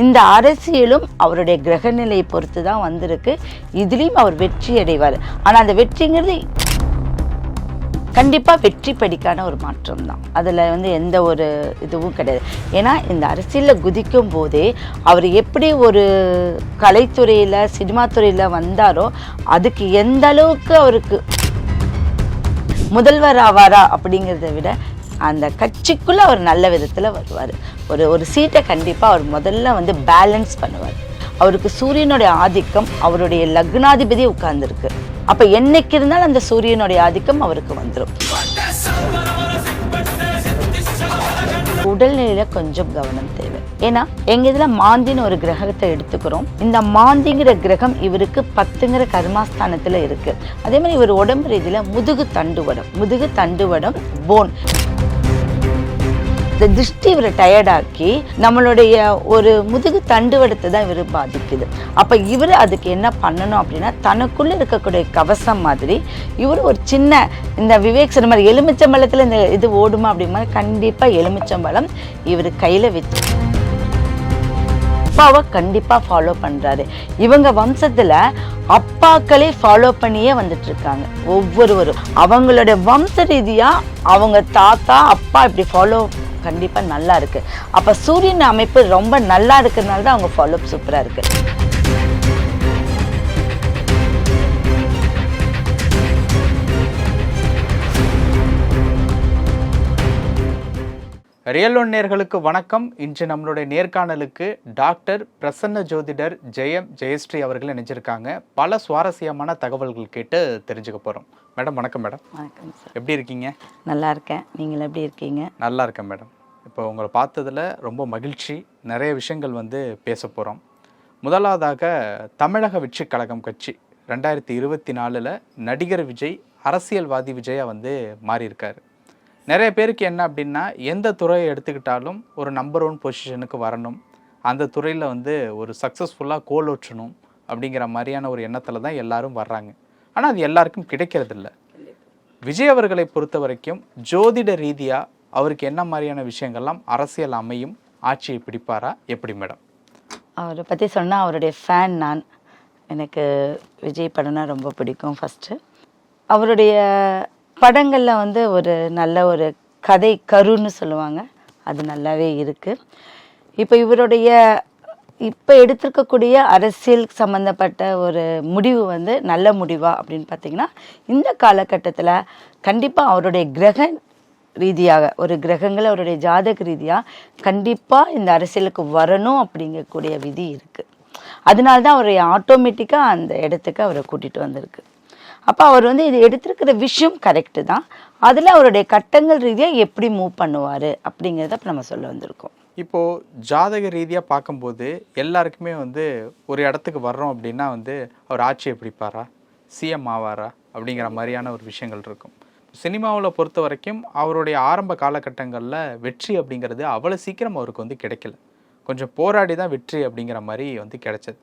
இந்த அரசியலும் அவருடைய கிரகநிலையை பொறுத்து தான் வந்திருக்கு. இதுலேயும் அவர் வெற்றி அடைவார். ஆனால் அந்த வெற்றிங்கிறது கண்டிப்பாக வெற்றி படிக்கான ஒரு மாற்றம் தான் அதில் வந்து எந்த ஒரு இதுவும் கிடையாது. ஏன்னா இந்த அரசியலில் குதிக்கும் போதே அவர் எப்படி ஒரு கலைத்துறையில் சினிமா துறையில் வந்தாரோ அதுக்கு எந்த அளவுக்கு அவருக்கு முதல்வர் ஆவாரா அப்படிங்கிறத விட அந்த கட்சிக்குள்ளே அவர் நல்ல விதத்தில் வருவார். ஒரு ஒரு சீட்டை கண்டிப்பாக அவர் முதல்ல வந்து பேலன்ஸ் பண்ணுவார். அவருக்கு சூரியனுடைய ஆதிக்கம் அவருடைய லக்னாதிபதி உட்கார்ந்துருக்கு. அப்போ என்னைக்கு இருந்தாலும் அந்த சூரியனுடைய ஆதிக்கம் அவருக்கு வந்துடும் உடல்நிலையில கொஞ்சம் கவனம் தேவை. ஏன்னா எங்க இதுல மாந்தின்னு ஒரு கிரகத்தை எடுத்துக்கிறோம். இந்த மாந்திங்கிற கிரகம் இவருக்கு பத்துங்கிற கர்மாஸ்தானத்துல இருக்கு. அதே மாதிரி இவர் உடம்பு ரீதியில முதுகு தண்டுவடம் முதுகு தண்டுவடம் போன் இந்த திருஷ்டி இவரை டயர்டாக்கி நம்மளுடைய ஒரு முதுகு தண்டுவடத்தை தான் இவர் பாதிக்குது. அப்போ இவர் அதுக்கு என்ன பண்ணணும் அப்படின்னா தனக்குள்ளே இருக்கக்கூடிய கவசம் மாதிரி இவர் ஒரு சின்ன இந்த விவேக் சொன்ன மாதிரி எலுமிச்சம்பழத்தில் இந்த இது ஓடுமா அப்படிங்கிற கண்டிப்பாக எலுமிச்சம்பழம் இவர் கையில் வச்சு அப்பாவை கண்டிப்பாக ஃபாலோ பண்ணுறாரு இவங்க வம்சத்தில் அப்பாக்களே ஃபாலோ பண்ணியே வந்துட்டு இருக்காங்க ஒவ்வொருவரும். அவங்களோட வம்ச ரீதியாக அவங்க தாத்தா அப்பா இப்படி ஃபாலோ கண்டிப்பாக நல்லா இருக்குது அப்போ சூரியன் அமைப்பு ரொம்ப நல்லா இருக்கிறதுனால தான் அவங்க ஃபாலோ சூப்பராக இருக்குது ரியல் ஒன் நேர்களுக்கு வணக்கம். இன்று நம்மளுடைய நேர்காணலுக்கு டாக்டர் பிரசன்ன ஜோதிடர் ஜெயம் ஜெயஸ்ரீ அவர்கள் இணைஞ்சிருக்காங்க. பல சுவாரஸ்யமான தகவல்கள் கேட்டு தெரிஞ்சுக்க போகிறோம் மேடம் வணக்கம் மேடம். வணக்கம் சார். எப்படி இருக்கீங்க? நல்லா இருக்கேன். நீங்கள் எப்படி இருக்கீங்க? நல்லா இருக்கேன் மேடம். இப்போ உங்களை பார்த்ததுல ரொம்ப மகிழ்ச்சி. நிறைய விஷயங்கள் வந்து பேச போகிறோம் முதலாவதாக தமிழக வெற்றி கழகம் கட்சி ரெண்டாயிரத்தி இருபத்தி நாலில் நடிகர் விஜய் அரசியல்வாதி விஜயா வந்து மாறியிருக்காரு. நிறைய பேருக்கு என்ன அப்படின்னா எந்த துறையை எடுத்துக்கிட்டாலும் ஒரு நம்பர் ஒன் பொசிஷனுக்கு வரணும். அந்த துறையில் வந்து ஒரு சக்ஸஸ்ஃபுல்லாக கோலோற்றணும் அப்படிங்கிற மாதிரியான ஒரு எண்ணத்தில் தான் எல்லாரும் வர்றாங்க. ஆனால் அது எல்லாருக்கும் கிடைக்கிறதில்ல. விஜய் அவர்களை பொறுத்த வரைக்கும் ஜோதிட ரீதியாக அவருக்கு என்ன மாதிரியான விஷயங்கள்லாம் அரசியல் அமையும் ஆட்சியை பிடிப்பாரா எப்படி மேடம்? அவரை பற்றி சொன்னால் அவருடைய ஃபேன் நான். எனக்கு விஜய் படம்னா ரொம்ப பிடிக்கும் ஃபஸ்ட்டு அவருடைய படங்களில் வந்து ஒரு நல்ல ஒரு கதை கருன்னு சொல்லுவாங்க. அது நல்லாவே இருக்குது இப்போ இவருடைய இப்போ எடுத்திருக்கக்கூடிய அரசியல் சம்மந்தப்பட்ட ஒரு முடிவு வந்து நல்ல முடிவா அப்படின்னு பார்த்தீங்கன்னா இந்த காலகட்டத்தில் கண்டிப்பாக அவருடைய கிரக ரீதியாக ஒரு கிரகங்கள் அவருடைய ஜாதக ரீதியாக கண்டிப்பாக இந்த அரசியலுக்கு வரணும் அப்படிங்கக்கூடிய விதி இருக்குது அதனால்தான் அவருடைய அவரை ஆட்டோமேட்டிக்காக அந்த இடத்துக்கு அவரை கூட்டிகிட்டு வந்திருக்கு. அப்போ அவர் வந்து இது எடுத்திருக்கிற விஷயம் கரெக்டு தான். அதில் அவருடைய கட்டங்கள் ரீதியாக எப்படி மூவ் பண்ணுவார் அப்படிங்கிறத இப்போ நம்ம சொல்ல வந்திருக்கோம். இப்போது ஜாதக ரீதியாக பார்க்கும்போது எல்லாருக்குமே வந்து ஒரு இடத்துக்கு வர்றோம் அப்படின்னா வந்து அவர் ஆட்சியை பிடிப்பாரா? சிஎம் ஆவாரா? அப்படிங்கிற மாதிரியான ஒரு விஷயங்கள் இருக்கும். சினிமாவில் பொறுத்த வரைக்கும் அவருடைய ஆரம்ப காலகட்டங்களில் வெற்றி அப்படிங்கிறது அவ்வளோ சீக்கிரம் அவருக்கு வந்து கிடைக்கல. கொஞ்சம் போராடி தான் வெற்றி அப்படிங்கிற மாதிரி வந்து கிடைச்சது.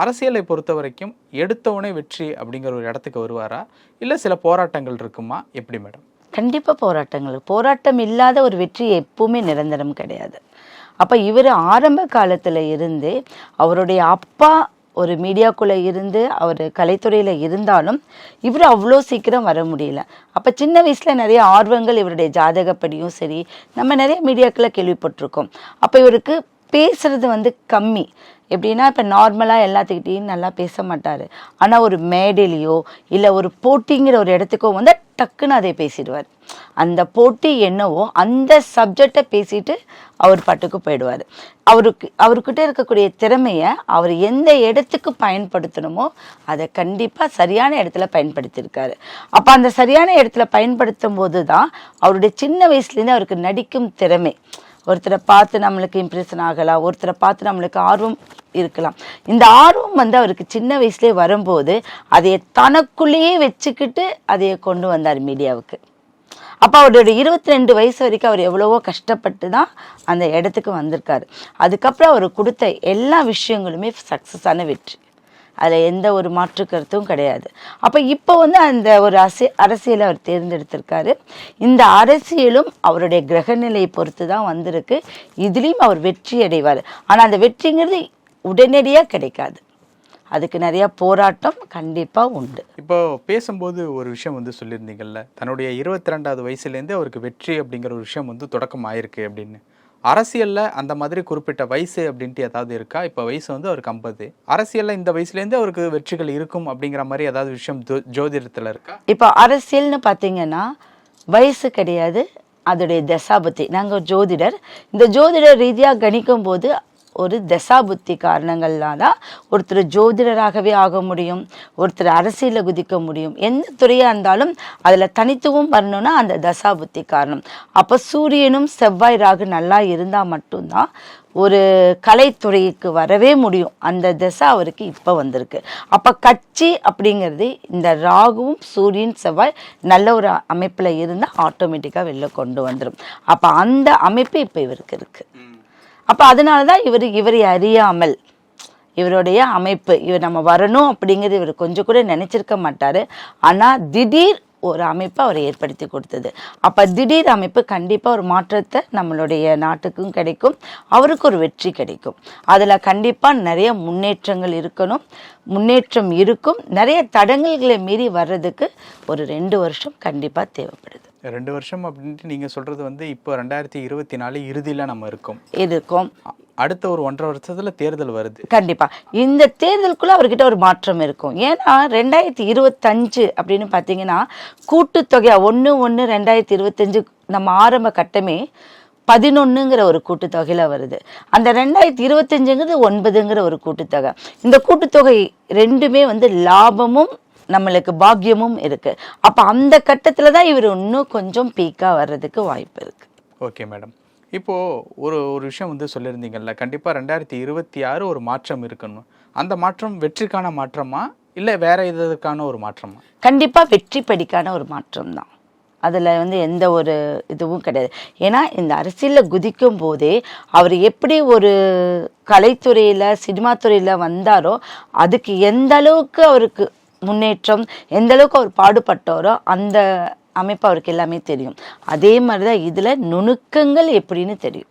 அரசியலை பொறுத்த வரைக்கும் எடுத்தவொடனே வெற்றி அப்படிங்கிற ஒரு இடத்துக்கு வருவாரா? இல்லை சில போராட்டங்கள் இருக்குமா? எப்படி மேடம் கண்டிப்பாக போராட்டங்கள். போராட்டம் இல்லாத ஒரு வெற்றி எப்பவுமே நிரந்தரம் கிடையாது. அப்போ இவர் ஆரம்ப காலத்தில் இருந்து அவருடைய அப்பா ஒரு மீடியாக்குள்ளே இருந்து அவர் கலைத்துறையில் இருந்தாலும் இவர் அவ்வளோ சீக்கிரம் வர முடியல. அப்போ சின்ன வயசில் நிறைய ஆர்வங்கள் இவருடைய ஜாதகப்படியும் சரி நம்ம நிறைய மீடியாக்களை கேள்விப்பட்டிருக்கோம். அப்போ இவருக்கு பேசுறது வந்து கம்மி. எப்படின்னா இப்போ நார்மலாக எல்லாத்துக்கிட்டேயும் நல்லா பேச மாட்டார். ஆனால் ஒரு மேடையிலையோ இல்லை ஒரு போட்டிங்கிற ஒரு இடத்துக்கோ வந்து டக்குன்னு அதை பேசிடுவார். அந்த போட்டி என்னவோ அந்த சப்ஜெக்டை பேசிட்டு அவர் பாட்டுக்கு போயிடுவார். அவருக்கு அவர்கிட்ட இருக்கக்கூடிய திறமையை அவர் எந்த இடத்துக்கு பயன்படுத்தணுமோ அதை கண்டிப்பாக சரியான இடத்துல பயன்படுத்தியிருக்காரு. அப்போ அந்த சரியான இடத்துல பயன்படுத்தும் போது தான் அவருடைய சின்ன வயசுலேருந்து அவருக்கு நடிக்கும் திறமை. ஒருத்தரை பார்த்து நம்மளுக்கு இம்ப்ரெஷன் ஆகலாம் ஒருத்தரை பார்த்து நம்மளுக்கு ஆர்வம் இருக்கலாம். இந்த ஆர்வம் வந்து அவருக்கு சின்ன வயசுலேயே வரும்போது அதையே தனக்குள்ளேயே வச்சுக்கிட்டு அதையே கொண்டு வந்தார் மீடியாவுக்கு. அப்போ அவருடைய இருபத்தி ரெண்டு வயசு வரைக்கும் அவர் எவ்வளவோ கஷ்டப்பட்டு தான் அந்த இடத்துக்கு வந்திருக்காரு. அதுக்கப்புறம் அவர் கொடுத்த எல்லா விஷயங்களுமே சக்ஸஸான வெற்றி. அதில் எந்த ஒரு மாற்று கருத்தும் கிடையாது. அப்போ இப்போ வந்து அந்த ஒரு அரசி அரசியலை அவர் தேர்ந்தெடுத்திருக்காரு. இந்த அரசியலும் அவருடைய கிரகநிலையை பொறுத்து தான் வந்திருக்கு. இதுலேயும் அவர் வெற்றி அடைவார். ஆனால் அந்த வெற்றிங்கிறது உடனடியாக கிடைக்காது. அதுக்கு நிறைய போராட்டம் கண்டிப்பாக உண்டு. இப்போ பேசும்போது ஒரு விஷயம் வந்து சொல்லியிருந்தீங்கல்ல தன்னுடைய இருபத்தி ரெண்டாவது வயசுலேருந்தே அவருக்கு வெற்றி அப்படிங்கிற ஒரு விஷயம் வந்து தொடக்கம் ஆயிருக்கு அப்படின்னு. அரசியலில் அந்த மாதிரி குறிப்பிட்ட வயசு அப்படின்ட்டு ஏதாவது இருக்கா? இப்போ வயசு வந்து அவருக்கு ஐம்பது. அரசியலில் இந்த வயசுலேருந்து அவருக்கு வெற்றிகள் இருக்கும் அப்படிங்கிற மாதிரி ஏதாவது விஷயம் ஜோதிடத்தில் இருக்கா? இப்போ அரசியல்னு பார்த்தீங்கன்னா வயசு கிடையாது அதோடைய தசாபத்தி நாங்கள் ஜோதிடர். இந்த ஜோதிடர் ரீதியாக கணிக்கும் போது ஒரு தசாபுத்தி காரணங்கள்லாம் தான் ஒருத்தர் ஜோதிடராகவே ஆக முடியும் ஒருத்தர் அரசியலில் குதிக்க முடியும். எந்த துறையாக இருந்தாலும் அதில் தனித்துவம் வரணும்னா அந்த தசாபுத்தி காரணம். அப்போ சூரியனும் செவ்வாய் ராகு நல்லா இருந்தால் மட்டும்தான் ஒரு கலைத்துறைக்கு வரவே முடியும். அந்த திசை அவருக்கு இப்போ வந்திருக்கு. அப்போ கட்சி அப்படிங்கிறது இந்த ராகுவும் சூரியன் செவ்வாய் நல்ல ஒரு அமைப்பில் இருந்தால் ஆட்டோமேட்டிக்காக வெளில கொண்டு வந்துடும் அப்போ அந்த அமைப்பு இப்போ இவருக்கு இருக்குது அப்போ அதனால தான் இவர் இவரை அறியாமல் இவருடைய அமைப்பு இவர் நம்ம வரணும் அப்படிங்கிறது இவர் கொஞ்சம் கூட நினச்சிருக்க மாட்டார். ஆனால் திடீர் ஒரு அமைப்பை அவர் ஏற்படுத்தி கொடுத்தது. அப்போ திடீர் அமைப்பு கண்டிப்பாக ஒரு மாற்றத்தை நம்மளுடைய நாட்டுக்கும் கிடைக்கும் அவருக்கு ஒரு வெற்றி கிடைக்கும். அதில் கண்டிப்பாக நிறைய முன்னேற்றங்கள் இருக்கணும். முன்னேற்றம் இருக்கும். நிறைய தடங்கல்களை மீறி வர்றதுக்கு ஒரு ரெண்டு வருஷம் கண்டிப்பாக தேவைப்படுது. ரெண்டு வருஷம் அப்படின்ட்டு நீங்க சொல்றது வந்து இப்போ ரெண்டாயிரத்தி இருபத்தி நாலு இறுதியில நம்ம இருக்கோம். இருக்கும். அடுத்த ஒரு ஒன்றரை வருஷத்துல தேர்தல் வருது. கண்டிப்பா. இந்த தேர்தலுக்குள்ள அவர்கிட்ட ஒரு மாற்றம் இருக்கும். ஏன்னா ரெண்டாயிரத்தி இருபத்தஞ்சு அப்படின்னு பார்த்தீங்கன்னா கூட்டுத்தொகையா ஒன்று ஒன்று ரெண்டாயிரத்தி இருபத்தஞ்சு நம்ம ஆரம்ப கட்டமே பதினொன்னுங்கிற ஒரு கூட்டுத்தொகையில வருது. அந்த ரெண்டாயிரத்தி இருபத்தஞ்சுங்கிறது ஒன்பதுங்கிற ஒரு கூட்டுத்தொகை இந்த கூட்டுத்தொகை ரெண்டுமே வந்து லாபமும் நம்மளுக்கு பாக்கியமும் இருக்கு. அப்ப அந்த கட்டத்துல தான் இவர் இன்னும் கொஞ்சம் பீக்கா வர்றதுக்கு வாய்ப்பு இருக்கு. ஓகே மேடம் இப்போ ஒரு ஒரு விஷயம் வந்து சொல்லியிருந்தீங்கல்ல கண்டிப்பா ரெண்டாயிரத்தி இருபத்தி ஆறு ஒரு மாற்றம் இருக்கணும். அந்த மாற்றம் வெற்றிக்கான மாற்றமா இல்லை வேற இதற்கான ஒரு மாற்றமா? கண்டிப்பா வெற்றி படிக்கான ஒரு மாற்றம் தான். அதில் வந்து எந்த ஒரு இதுவும் கிடையாது. ஏன்னா இந்த அரசியலில் குதிக்கும் போதே அவர் எப்படி ஒரு கலைத்துறையில் சினிமா துறையில் வந்தாரோ அதுக்கு எந்த அளவுக்கு அவருக்கு முன்னேற்றம் எந்த அளவுக்கு அவர் பாடுபட்டாரோ அந்த அமைப்பு அவருக்கு எல்லாமே தெரியும். அதே மாதிரி தான் இதில் நுணுக்கங்கள் எப்படின்னு தெரியும்.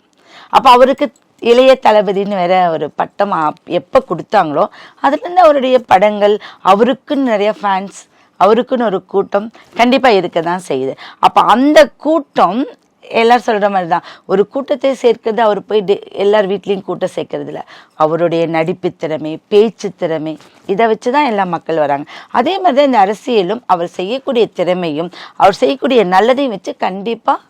அப்போ அவருக்கு இளைய தளபதின்னு வேற ஒரு பட்டம் எப்போ கொடுத்தாங்களோ அதுலேருந்து அவருடைய படங்கள் அவருக்குன்னு நிறைய ஃபேன்ஸ் அவருக்குன்னு ஒரு கூட்டம் கண்டிப்பாக இருக்க தான் செய்யுது. அப்போ அந்த கூட்டம் எல்லாரும் சொல்கிற மாதிரி தான் ஒரு கூட்டத்தை சேர்க்கிறது அவர் போய் எல்லார் வீட்லேயும் கூட்டம் சேர்க்கறது இல்ல அவருடைய நடிப்பு திறமை பேச்சு திறமை இதை வச்சு தான் எல்லா மக்கள் வராங்க. அதே மாதிரி தான் இந்த அரசியலும் அவர் செய்யக்கூடிய திறமையும் அவர் செய்யக்கூடிய நல்லதையும் வச்சு கண்டிப்பாக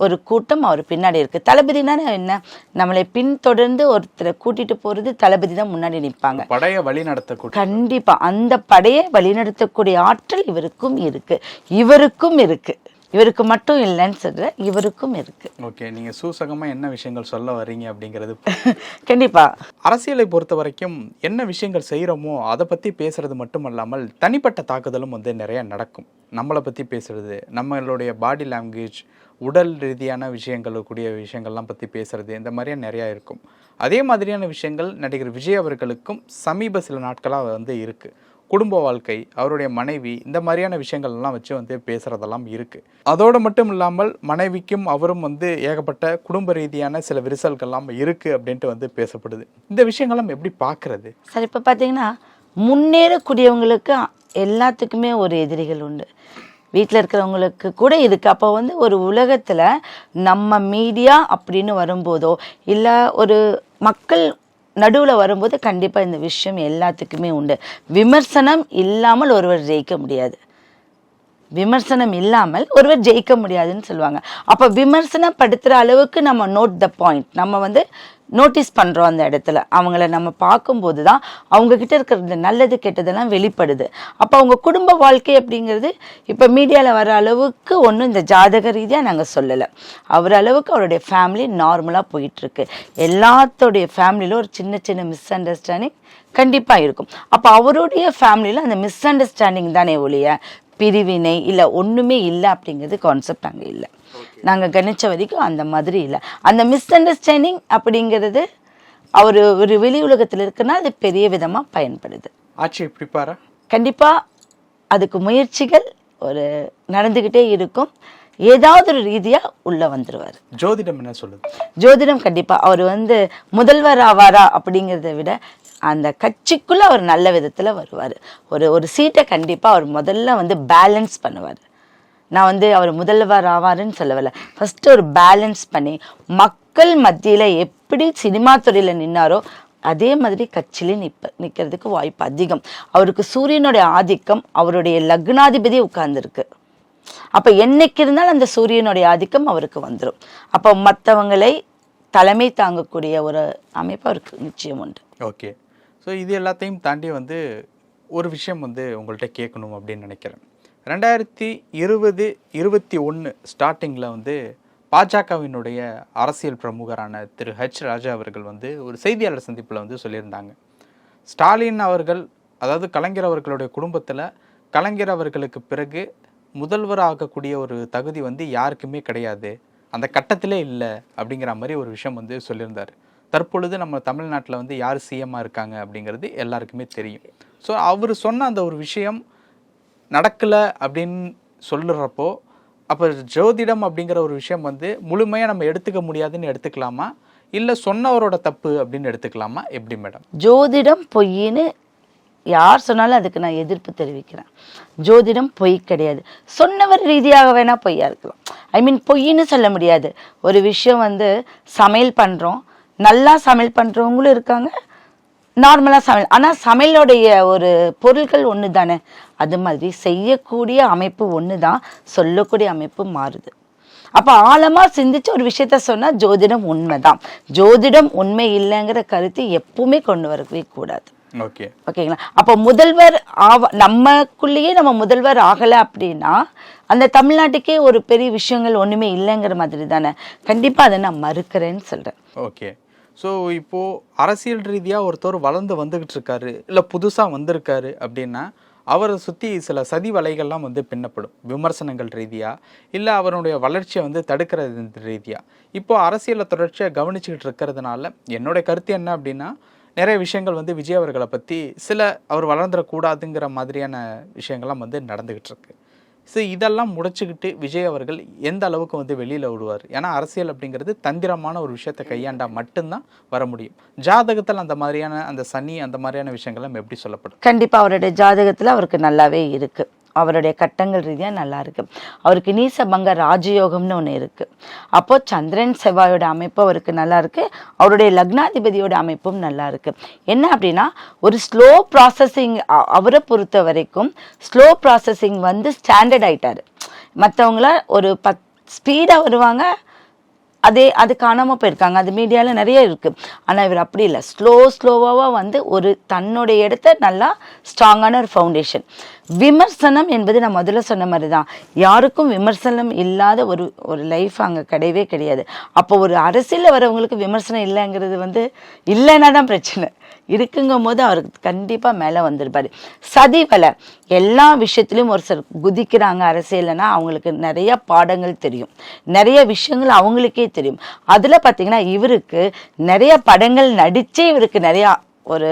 ஒரு கூட்டம் அவர் பின்னாடி இருக்கு. தளபதினா என்ன? நம்மளை பின்தொடர்ந்து ஒருத்தரை கூட்டிட்டு போறது தளபதி தான் முன்னாடி நிற்பாங்க படைய வழி நடத்தக்கூடிய கண்டிப்பா. அந்த படையை வழிநடத்தக்கூடிய ஆற்றல் இவருக்கும் இருக்கு. இவருக்கும் இருக்கு. இவருக்கு மட்டும் இல்லைன்னு சொல்ற இவருக்கும் இருக்கு. ஓகே நீங்க சூசகமா என்ன விஷயங்கள் சொல்ல வர்றீங்க அப்படிங்கிறது. கண்டிப்பா. அரசியலை பொறுத்த வரைக்கும் என்ன விஷயங்கள் செய்கிறோமோ அதை பற்றி பேசுறது மட்டும் அல்லாமல் தனிப்பட்ட தாக்குதலும் வந்து நிறைய நடக்கும். நம்மளை பற்றி பேசுறது நம்மளுடைய பாடி லாங்குவேஜ் உடல் ரீதியான விஷயங்கள் கூடிய விஷயங்கள்லாம் பற்றி பேசுறது இந்த மாதிரியா நிறையா இருக்கும். அதே மாதிரியான விஷயங்கள் நடிகர் விஜய் அவர்களுக்கும் சமீப சில நாட்களாக வந்து இருக்குது குடும்ப வாழ்க்கை அவருடைய மனைவி இந்த மாதிரியான விஷயங்கள்லாம் வச்சு வந்து பேசுகிறதெல்லாம் இருக்குது அதோடு மட்டும் இல்லாமல் மனைவிக்கும் அவரும் வந்து ஏகப்பட்ட குடும்ப ரீதியான சில விரிசல்கள்லாம் இருக்குது அப்படின்ட்டு வந்து பேசப்படுது. இந்த விஷயங்கள்லாம் எப்படி பார்க்குறது சரி இப்போ பார்த்தீங்கன்னா முன்னேறக்கூடியவங்களுக்கு எல்லாத்துக்குமே ஒரு எதிரிகள் உண்டு. வீட்டில் இருக்கிறவங்களுக்கு கூட இதுக்கு அப்போ வந்து ஒரு உலகத்தில் நம்ம மீடியா அப்படின்னு வரும்போதோ இல்லை ஒரு மக்கள் நடுவில் வரும்போது கண்டிப்பாக இந்த விஷயம் எல்லாத்துக்குமே உண்டு. விமர்சனம் இல்லாமல் ஒருவர் ஜெயிக்க முடியாது. விமர்சனம் இல்லாமல் ஒருவர் ஜெயிக்க முடியாதுன்னு சொல்லுவாங்க. அப்போ விமர்சனப்படுத்துகிற அளவுக்கு நம்ம நோட் த பாயிண்ட் நம்ம வந்து நோட்டீஸ் பண்ணுறோம் அந்த இடத்துல. அவங்கள நம்ம பார்க்கும்போது தான் அவங்க கிட்ட இருக்கிற நல்லது கெட்டதெல்லாம் வெளிப்படுது. அப்போ அவங்க குடும்ப வாழ்க்கை அப்படிங்கிறது இப்போ மீடியாவில் வர அளவுக்கு ஒன்றும் இந்த ஜாதக ரீதியாக நாங்கள் சொல்லலை. அவர் அளவுக்கு அவருடைய ஃபேமிலி நார்மலாக போயிட்டுருக்கு. எல்லாத்தோடைய ஃபேமிலியில் ஒரு சின்ன சின்ன மிஸ் அண்டர்ஸ்டாண்டிங் கண்டிப்பாக இருக்கும். அப்போ அவருடைய ஃபேமிலியில் அந்த மிஸ் அண்டர்ஸ்டாண்டிங் தானே ஒழிய பிரிவினை இல்லை ஒன்றுமே இல்லை அப்படிங்கிறது கான்செப்ட் அங்கே இல்லை. நாங்கள் கணிச்ச வரைக்கும் அந்த மாதிரி இல்லை. அந்த மிஸ் அண்டர்ஸ்டாண்டிங் அப்படிங்கிறது அவர் ஒரு வெளி உலகத்தில் இருக்குன்னா அது பெரிய விதமாக பயன்படுது. ஆட்சி பிடிப்பாரா? கண்டிப்பாக அதுக்கு முயற்சிகள் ஒரு நடந்துக்கிட்டே இருக்கும். ஏதாவது ஒரு ரீதியாக உள்ளே வந்துடுவார் ஜோதிடம் என்ன சொல்லுது? ஜோதிடம் கண்டிப்பாக அவர் வந்து முதல்வர் ஆவாரா அப்படிங்கிறத விட அந்த கட்சிக்குள்ளே அவர் நல்ல விதத்தில் வருவார். ஒரு ஒரு சீட்டை கண்டிப்பாக அவர் முதல்ல வந்து பேலன்ஸ் பண்ணுவார். நான் வந்து அவர் முதல்வர் ஆவாருன்னு சொல்லவில்ல. ஃபஸ்ட்டு ஒரு பேலன்ஸ் பண்ணி மக்கள் மத்தியில் எப்படி சினிமா துறையில் நின்னாரோ அதே மாதிரி கட்சியிலே நிற்ப நிற்கிறதுக்கு வாய்ப்பு அதிகம். அவருக்கு சூரியனுடைய ஆதிக்கம் அவருடைய லக்னாதிபதி உட்கார்ந்துருக்கு. அப்போ என்னைக்கு இருந்தாலும் அந்த சூரியனுடைய ஆதிக்கம் அவருக்கு வந்துடும் அப்போ மற்றவங்களை தலைமை தாங்கக்கூடிய ஒரு அமைப்பு அவருக்கு நிச்சயம் உண்டு. ஓகே. ஸோ இது எல்லாத்தையும் தாண்டி வந்து ஒரு விஷயம் வந்து உங்கள்கிட்ட கேட்கணும் அப்படின்னு நினைக்கிறேன். ரெண்டாயிரத்தி இருபது இருபத்தி ஒன்று ஸ்டார்டிங்கில் வந்து பாஜகவினுடைய அரசியல் பிரமுகரான திரு ஹெச் ராஜா அவர்கள் வந்து ஒரு செய்தியாளர் சந்திப்பில் வந்து சொல்லியிருந்தாங்க. ஸ்டாலின் அவர்கள் அதாவது கலைஞர் அவர்களுடைய குடும்பத்தில் கலைஞர் அவர்களுக்கு பிறகு முதல்வர் ஆகக்கூடிய ஒரு தகுதி வந்து யாருக்குமே கிடையாது. அந்த கட்டத்திலே இல்லை அப்படிங்கிற மாதிரி ஒரு விஷயம் வந்து சொல்லியிருந்தார். தற்பொழுது நம்ம தமிழ்நாட்டில் வந்து யார் சிஎம்மாக இருக்காங்க அப்படிங்கிறது எல்லாருக்குமே தெரியும். ஸோ அவர் சொன்ன அந்த ஒரு விஷயம் நடக்கலை அப்படின்னு சொல்லுறப்போ அப்போ ஜோதிடம் அப்படிங்கிற ஒரு விஷயம் வந்து முழுமையாக நம்ம எடுத்துக்க முடியாதுன்னு எடுத்துக்கலாமா? இல்லை சொன்னவரோட தப்பு அப்படின்னு எடுத்துக்கலாமா? எப்படி மேடம்? ஜோதிடம் பொய்ன்னு யார் சொன்னாலும் அதுக்கு நான் எதிர்ப்பு தெரிவிக்கிறேன். ஜோதிடம் பொய் கிடையாது. சொன்னவர் ரீதியாக வேணால் பொய்யா இருக்கலாம். ஐ மீன் பொய்ன்னு சொல்ல முடியாது. ஒரு விஷயம் வந்து சமையல் பண்ணுறோம் நல்லா சமையல் பண்ணுறவங்களும் இருக்காங்க. நார்மலாக சமையல். ஆனால் சமையலுடைய ஒரு பொருட்கள் ஒன்று தானே அது மாதிரி செய்யக்கூடிய அமைப்பு ஒன்று தான் சொல்லக்கூடிய அமைப்பு மாறுது. அப்போ ஆழமாக சிந்திச்சு ஒரு விஷயத்த சொன்னால் ஜோதிடம் உண்மைதான். ஜோதிடம் உண்மை இல்லைங்கிற கருத்து எப்பவுமே கொண்டு வரவே கூடாது. ஓகே. ஓகேங்களா? அப்போ முதல்வர் ஆவ நம்மக்குள்ளேயே நம்ம முதல்வர் ஆகலை அப்படின்னா அந்த தமிழ்நாட்டுக்கே ஒரு பெரிய விஷயங்கள் ஒன்றுமே இல்லைங்கிற மாதிரி தானே? கண்டிப்பாக அதை நான் மறுக்கிறேன்னு சொல்கிறேன் ஓகே. ஸோ இப்போது அரசியல் ரீதியாக ஒருத்தர் வளர்ந்து வந்துக்கிட்டு இருக்காரு இல்லை புதுசாக வந்திருக்காரு அப்படின்னா அவரை சுற்றி சில சதி வலைகள்லாம் வந்து பின்னப்படும். விமர்சனங்கள் ரீதியாக இல்லை அவருடைய வளர்ச்சியை வந்து தடுக்கிறது ரீதியாக இப்போ அரசியலை தொடர்ச்சியாக கவனிச்சுக்கிட்டு இருக்கிறதுனால என்னுடைய கருத்து என்ன அப்படின்னா நிறைய விஷயங்கள் வந்து விஜய் அவர்களை பற்றி சில அவர் வளர்ந்துடக்கூடாதுங்கிற மாதிரியான விஷயங்கள்லாம் வந்து நடந்துக்கிட்டு இருக்கு. ஸோ இதெல்லாம் முடிச்சுக்கிட்டு விஜய் அவர்கள் எந்த அளவுக்கு வந்து வெளியில் விடுவார் ஏன்னா அரசியல் அப்படிங்கிறது தந்திரமான ஒரு விஷயத்தை கையாண்டா மட்டும்தான் வர முடியும். ஜாதகத்தில் அந்த மாதிரியான அந்த சனி அந்த மாதிரியான விஷயங்கள்லாம் எப்படி சொல்லப்படும்? கண்டிப்பாக அவருடைய ஜாதகத்தில் அவருக்கு நல்லாவே இருக்குது அவருடைய கட்டங்கள் ரீதியாக நல்லா இருக்கு. அவருக்கு நீசபங்க ராஜயோகம்னு ஒன்று இருக்கு. அப்போ சந்திரன் செவ்வாயோட அமைப்பு அவருக்கு நல்லா இருக்கு. அவருடைய லக்னாதிபதியோட அமைப்பும் நல்லா இருக்கு. என்ன அப்படின்னா ஒரு ஸ்லோ ப்ராசஸிங் அவரை பொறுத்த வரைக்கும் ஸ்லோ ப்ராசஸிங் வந்து ஸ்டாண்டர்ட் ஆகிட்டார் மற்றவங்கள ஒரு பத் ஸ்பீடாக வருவாங்க. அதே அது காணாமல் போயிருக்காங்க. அது மீடியாவில் நிறைய இருக்குது ஆனால் இவர் அப்படி இல்லை. ஸ்லோ ஸ்லோவாக வந்து ஒரு தன்னுடைய இடத்த நல்லா ஸ்ட்ராங்கான ஒரு ஃபவுண்டேஷன் விமர்சனம் என்பது நான் முதல்ல சொன்ன மாதிரி தான் யாருக்கும் விமர்சனம் இல்லாத ஒரு ஒரு லைஃப் அங்கே கிடையவே கிடையாது. அப்போ ஒரு அரசியலில் வரவங்களுக்கு விமர்சனம் இல்லைங்கிறது வந்து இல்லைன்னா தான் பிரச்சனை. இருக்குங்கும் போது அவருக்கு கண்டிப்பாக மேலே வந்திருப்பாரு. சதி வலை. எல்லா விஷயத்துலையும் ஒரு சிலர் குதிக்கிறாங்க அரசியல்னா அவங்களுக்கு நிறைய பாடங்கள் தெரியும். நிறைய விஷயங்கள் அவங்களுக்கே தெரியும். அதில் பார்த்தீங்கன்னா இவருக்கு நிறைய படங்கள் நடித்தே இவருக்கு நிறையா ஒரு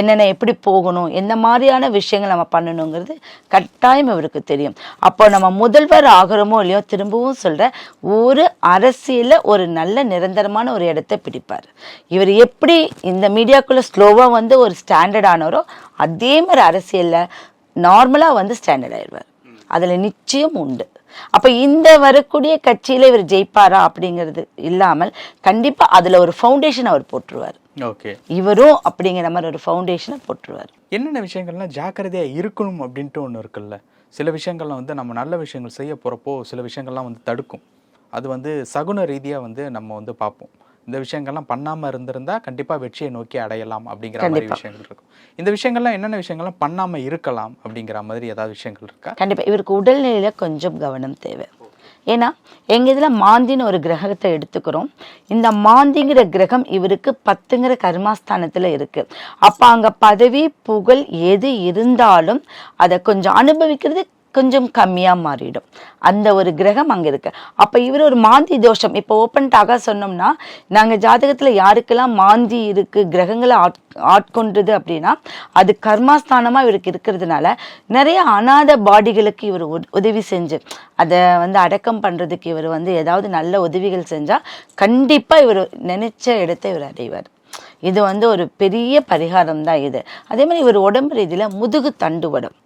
என்னென்ன எப்படி போகணும் எந்த மாதிரியான விஷயங்கள் நம்ம பண்ணணுங்கிறது கட்டாயம் இவருக்கு தெரியும். அப்போ நம்ம முதல்வர் ஆகிறோமோ இல்லையோ திரும்பவும் சொல்கிறேன் ஒரு அரசியலில் ஒரு நல்ல நிரந்தரமான ஒரு இடத்த பிடிப்பார். இவர் எப்படி இந்த மீடியாக்குள்ளே ஸ்லோவாக வந்து ஒரு ஸ்டாண்டர்ட் ஆனாரோ அதே மாதிரி அரசியலில் நார்மலாக வந்து ஸ்டாண்டர்ட் ஆயிடுவார். அதில் நிச்சயம் உண்டு. அப்போ இந்த வரக்கூடிய கட்சியில் இவர் ஜெயிப்பாரா அப்படிங்கிறது இல்லாமல் கண்டிப்பாக அதில் ஒரு ஃபவுண்டேஷன் அவர் போட்டுருவார். ஓகே. இவரும் அப்படிங்கிற மாதிரி ஒரு ஃபவுண்டேஷனை போட்டுருவார். என்னென்ன விஷயங்கள்லாம் ஜாக்கிரதையாக இருக்கணும் அப்படின்ட்டு ஒன்று இருக்குல்ல. சில விஷயங்கள்லாம் வந்து நம்ம நல்ல விஷயங்கள் செய்ய போகிறப்போ சில விஷயங்கள்லாம் வந்து தடுக்கும். அது வந்து சகுன ரீதியாக வந்து நம்ம வந்து பார்ப்போம். இந்த விஷயங்கள்லாம் பண்ணாமல் இருந்திருந்தா கண்டிப்பாக வெற்றியை நோக்கி அடையலாம் அப்படிங்கிற மாதிரி. விஷயங்கள் இருக்கும். இந்த விஷயங்கள்லாம் என்னென்ன விஷயங்கள்லாம் பண்ணாமல் இருக்கலாம் அப்படிங்கிற மாதிரி ஏதாவது விஷயங்கள் இருக்கா? கண்டிப்பாக இவருக்கு உடல்நிலையில் கொஞ்சம் கவனம் தேவை. ஏன்னா எங்கள் இதில் மாந்தின்னு ஒரு கிரகத்தை எடுத்துக்கிறோம். இந்த மாந்திங்கிற கிரகம் இவருக்கு பத்துங்கிற கர்மாஸ்தானத்தில் இருக்குது அப்போ அங்கே பதவி புகழ் எது இருந்தாலும் அதை கொஞ்சம் அனுபவிக்கிறது கொஞ்சம் கம்மியாக மாறிடும். அந்த ஒரு கிரகம் அங்கே இருக்கு. அப்போ இவர் ஒரு மாந்தி தோஷம். இப்போ ஓப்பன்டாக சொன்னோம்னா நாங்கள் ஜாதகத்தில் யாருக்கெல்லாம் மாந்தி இருக்கு கிரகங்களை ஆட் ஆட்கொண்டது அப்படின்னா அது கர்மாஸ்தானமாக இவருக்கு இருக்கிறதுனால நிறைய அனாத பாடிகளுக்கு இவர் உதவி செஞ்சு அதை வந்து அடக்கம் பண்ணுறதுக்கு இவர் வந்து ஏதாவது நல்ல உதவிகள் செஞ்சால் கண்டிப்பாக இவர் நினைச்ச இடத்தை இவர் அடைவார். இது வந்து ஒரு பெரிய பரிகாரம் தான் இது. அதே மாதிரி இவர் உடம்பு ரீதியில் முதுகு தண்டுவடம்.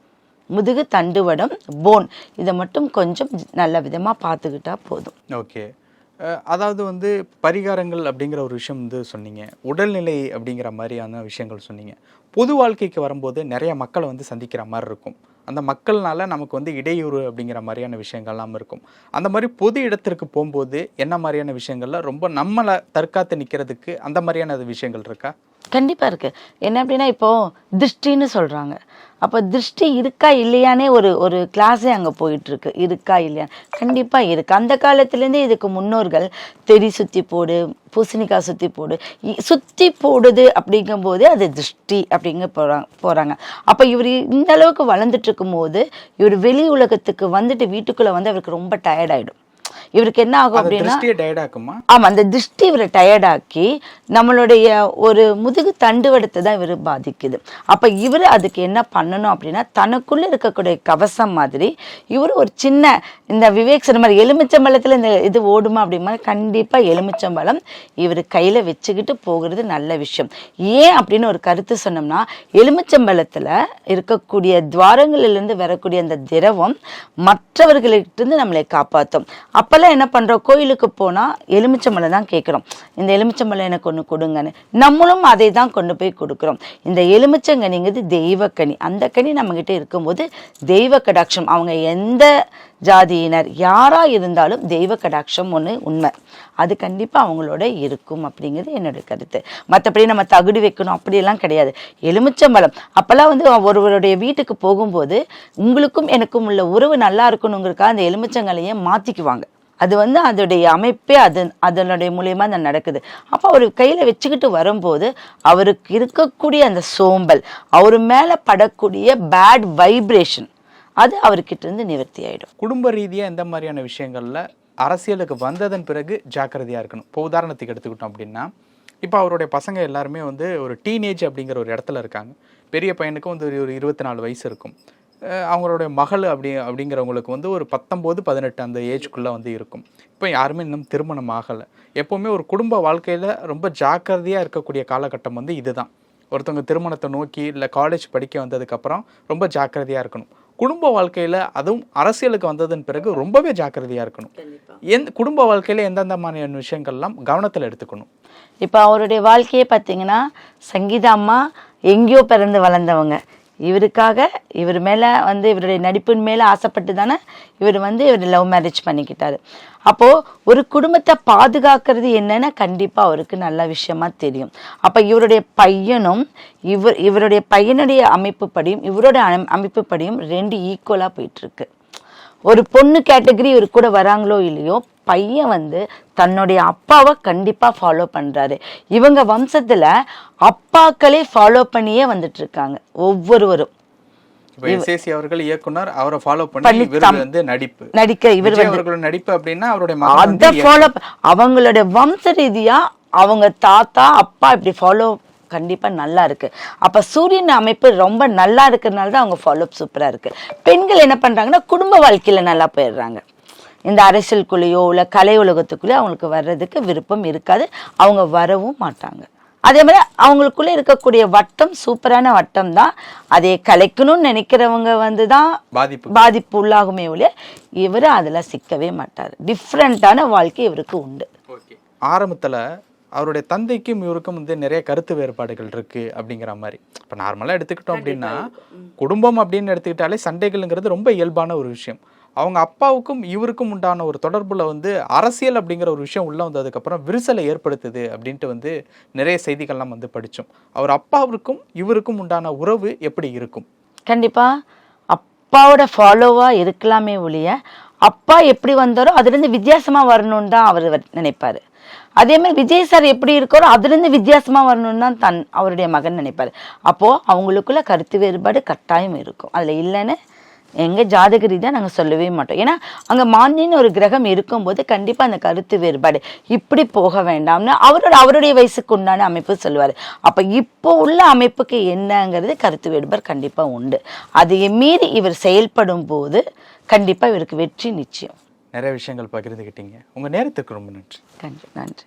முதுகு தண்டுவடம் போன் இதை மட்டும் கொஞ்சம் நல்ல விதமாக பார்த்துக்கிட்டா போதும். ஓகே. அதாவது வந்து பரிகாரங்கள் அப்படிங்கிற ஒரு விஷயம் வந்து சொன்னீங்க. உடல்நிலை அப்படிங்கிற மாதிரியான விஷயங்கள் சொன்னீங்க. பொது வாழ்க்கைக்கு வரும்போது நிறைய மக்களை வந்து சந்திக்கிற மாதிரி இருக்கும். அந்த மக்கள்னால நமக்கு வந்து இடையூறு அப்படிங்கிற மாதிரியான விஷயங்கள்லாம் இருக்கும். அந்த மாதிரி பொது இடத்திற்கு போகும்போது என்ன மாதிரியான விஷயங்கள்ல ரொம்ப நம்மளை தற்காத்து நிற்கிறதுக்கு அந்த மாதிரியான விஷயங்கள் இருக்கா? கண்டிப்பாக இருக்குது என்ன அப்படின்னா இப்போது திருஷ்டின்னு சொல்கிறாங்க அப்போ திருஷ்டி இருக்கா இல்லையானே ஒரு ஒரு கிளாஸே அங்கே போயிட்டுருக்கு. இருக்கா இல்லையா? கண்டிப்பாக இருக்குது அந்த காலத்துலேருந்தே இதுக்கு முன்னோர்கள் தெரி சுற்றி போடு பூசணிக்காய் சுற்றி போடு. சுற்றி போடுது அப்படிங்கும்போது அது திருஷ்டி அப்படிங்க போகிறாங்க போகிறாங்க அப்போ இவர் இந்த அளவுக்கு வளர்ந்துட்டு இருக்கும்போது இவர் வெளி உலகத்துக்கு வந்துட்டு வீட்டுக்குள்ளே வந்து அவருக்கு ரொம்ப டயர்டாயிடும் ஆயிடும். இவருக்கு என்ன ஆகும் அப்படின்னா ஆமா அந்த திருஷ்டி இவரை டயர்டாக்கி நம்மளுடைய ஒரு முதுகு தண்டுவடத்தை தான் இவர் பாதிக்குது. அப்ப இவர் அதுக்கு என்ன பண்ணணும் அப்படின்னா தனக்குள்ள இருக்கக்கூடிய கவசம் மாதிரி இவர் ஒரு சின்ன இந்த விவேக் சொன்ன மாதிரி எலுமிச்சம்பழத்துல இந்த இது ஓடுமா அப்படிமா? கண்டிப்பா எலுமிச்சம்பழம் இவர் கையில வச்சுக்கிட்டு போகிறது நல்ல விஷயம். ஏன் அப்படின்னு ஒரு கருத்து சொன்னோம்னா எலுமிச்சம்பழத்துல இருக்கக்கூடிய துவாரங்களிலிருந்து வரக்கூடிய அந்த திரவம் மற்றவர்களிட்டிருந்து நம்மளை காப்பாற்றும் அப்போல்லாம் என்ன பண்ணுறோம் கோயிலுக்கு போனால் எலுமிச்சம்பழம் தான் கேட்குறோம். இந்த எலுமிச்சம்பழம் எனக்கு ஒன்று கொடுங்கன்னு. நம்மளும் அதை தான் கொண்டு போய் கொடுக்குறோம். இந்த எலுமிச்சங்கனிங்கிறது தெய்வக்கனி அந்த கனி நம்மக்கிட்ட இருக்கும்போது தெய்வ கடாட்சம். அவங்க எந்த ஜாதியினர் யாராக இருந்தாலும் தெய்வ கடாட்சம் ஒன்று உண்மை. அது கண்டிப்பாக அவங்களோட இருக்கும் அப்படிங்கிறது என்னோட கருத்து. மற்றபடி நம்ம தகுடி வைக்கணும் அப்படியெல்லாம் கிடையாது. எலுமிச்சம்பழம். அப்போல்லாம் வந்து ஒருவருடைய வீட்டுக்கு போகும்போது உங்களுக்கும் எனக்கும் உள்ள உறவு நல்லா இருக்கணுங்கிறக்காக அந்த எலுமிச்சங்களையே மாற்றிக்குவாங்க அது வந்து அதோடைய அமைப்பே அது அதனுடைய மூலியமாக அது நடக்குது. அப்போ அவர் கையில் வச்சுக்கிட்டு வரும்போது அவருக்கு இருக்கக்கூடிய அந்த சோம்பல் அவர் மேலே படக்கூடிய பேட் வைப்ரேஷன் அது அவர்கிட்ட இருந்து நிவர்த்தி ஆகிடும் குடும்ப ரீதியாக எந்த மாதிரியான விஷயங்களில் அரசியலுக்கு வந்ததன் பிறகு ஜாக்கிரதையாக இருக்கணும். இப்போ உதாரணத்துக்கு எடுத்துக்கிட்டோம் அப்படின்னா இப்போ அவருடைய பசங்க எல்லாருமே வந்து ஒரு டீனேஜ் அப்படிங்கிற ஒரு இடத்துல இருக்காங்க. பெரிய பையனுக்கும் வந்து ஒரு- ஒரு இருபத்தி நாலு வயசு இருக்கும். அவங்களுடைய மகள் அப்படி அப்படிங்கிறவங்களுக்கு வந்து ஒரு பத்தொம்போது பதினெட்டு அந்த ஏஜ்குள்ளே வந்து இருக்கும். இப்போ யாருமே இன்னும் திருமணம் ஆகலை. எப்போவுமே ஒரு குடும்ப வாழ்க்கையில் ரொம்ப ஜாக்கிரதையாக இருக்கக்கூடிய காலகட்டம் வந்து இதுதான். ஒருத்தவங்க திருமணத்தை நோக்கி இல்லை காலேஜ் படிக்க வந்ததுக்கப்புறம் ரொம்ப ஜாக்கிரதையாக இருக்கணும். குடும்ப வாழ்க்கையில் அதுவும் அரசியலுக்கு வந்ததன் பிறகு ரொம்பவே ஜாக்கிரதையாக இருக்கணும். எந்த குடும்ப வாழ்க்கையில் எந்தெந்த மாதிரியான விஷயங்கள்லாம் கவனத்தில் எடுத்துக்கணும். இப்போ அவருடைய வாழ்க்கையே பார்த்தீங்கன்னா சங்கீதா அம்மா எங்கேயோ பிறந்து வளர்ந்தவங்க. இவருக்காக இவர் மேலே வந்து இவருடைய நடிப்பின் மேலே ஆசைப்பட்டு தானே இவர் வந்து இவர் லவ் மேரேஜ் பண்ணிக்கிட்டாரு. அப்போது ஒரு குடும்பத்தை பாதுகாக்கிறது என்னென்னா கண்டிப்பாக அவருக்கு நல்ல விஷயமா தெரியும். அப்போ இவருடைய பையனும் இவர் இவருடைய பையனுடைய அமைப்புப்படியும் இவரோட அமை- அமைப்புப்படியும் ரெண்டு ஈக்குவலாக போயிட்டுருக்கு. ஒரு பொண்ணு கேட்டகரி இவர் கூட வராங்களோ இல்லையோ பையன் வந்து தன்னுடைய அப்பாவை கண்டிப்பா ஃபாலோ பண்றாரு. இவங்க வம்சத்துல அப்பாக்களே ஃபாலோ பண்ணியே வந்துட்டு இருக்காங்க ஒவ்வொருவரும் எஸ்ஏசி அவர்கள் இயக்குனர் அவரை ஃபாலோ பண்ணி வந்து நடிப்பு. நடிக்க இவர் அவர்களோட நடிப்பு அப்படின்னா அவருடைய அத ஃபாலோ அவங்களோட வம்ச ரீதியா அவங்க தாத்தா அப்பா இப்படி ஃபாலோ கண்டிப்பா நல்லா இருக்கு. அப்ப சூரியன் அமைப்பு ரொம்ப நல்லா இருக்கிறதுனால தான் அவங்க ஃபாலோ சூப்பரா இருக்கு. பெண்கள் என்ன பண்றாங்கன்னா குடும்ப வாழ்க்கையில நல்லா போயிடுறாங்க. இந்த அரசியலுக்குள்ளேயோ இல்ல கலை உலகத்துக்குள்ளேயோ அவங்களுக்கு வர்றதுக்கு விருப்பம் இருக்காது. அவங்க வரவும் மாட்டாங்க. அதே மாதிரி அவங்களுக்குள்ள இருக்கக்கூடிய வட்டம் சூப்பரான வட்டம் தான். அதை கலைக்கணும்னு நினைக்கிறவங்க வந்து தான் பாதிப்பு. பாதிப்பு உள்ளாகுமே ஒழிய இவர் அதில் சிக்கவே மாட்டார். டிஃப்ரெண்ட்டான வாழ்க்கை இவருக்கு உண்டு. ஓகே. ஆரம்பத்துல அவருடைய தந்தைக்கும் இவருக்கும் வந்து நிறைய கருத்து வேறுபாடுகள் இருக்கு அப்படிங்கிற மாதிரி. இப்போ நார்மலாக எடுத்துக்கிட்டோம் அப்படின்னா குடும்பம் அப்படின்னு எடுத்துக்கிட்டாலே சண்டைகள்ங்கிறது ரொம்ப இயல்பான ஒரு விஷயம். அவங்க அப்பாவுக்கும் இவருக்கும் உண்டான ஒரு தொடர்பில் வந்து அரசியல் அப்படிங்கிற ஒரு விஷயம் உள்ளே வந்ததுக்கப்புறம் விரிசலை ஏற்படுத்துது அப்படின்ட்டு வந்து நிறைய செய்திகள்லாம் வந்து படித்தோம். அவர் அப்பாவிற்கும் இவருக்கும் உண்டான உறவு எப்படி இருக்கும்? கண்டிப்பாக அப்பாவோட ஃபாலோவாக இருக்கலாமே ஒழிய அப்பா எப்படி வந்தாரோ அதுலேருந்து வித்தியாசமாக வரணும்னு தான் அவர் நினைப்பார். அதே மாதிரி விஜய் சார் எப்படி இருக்காரோ அதுலேருந்து வித்தியாசமாக வரணும்னு தான் தன் அவருடைய மகன் நினைப்பார். அப்போது அவங்களுக்குள்ள கருத்து வேறுபாடு கட்டாயம் இருக்கும். அதில் இல்லைன்னு எங்க ஜாதக ரீதியாக நாங்கள் சொல்லவே மாட்டோம். ஏன்னா அங்க மாந்தின்னு ஒரு கிரகம் இருக்கும்போது கண்டிப்பா அந்த கருத்து வேறுபாடு. இப்படி போக வேண்டாம்னு அவரோட அவருடைய வயசுக்கு உண்டான அமைப்பு சொல்லுவார். அப்ப இப்போ உள்ள அமைப்புக்கு என்னங்கிறது கருத்து வேறுபாடு கண்டிப்பா உண்டு. அதையை மீறி இவர் செயல்படும் போது கண்டிப்பா இவருக்கு வெற்றி நிச்சயம். நிறைய விஷயங்கள் பகிர்ந்துக்கிட்டீங்க உங்கள் நேரத்துக்கு ரொம்ப நன்றி. நன்றி நன்றி.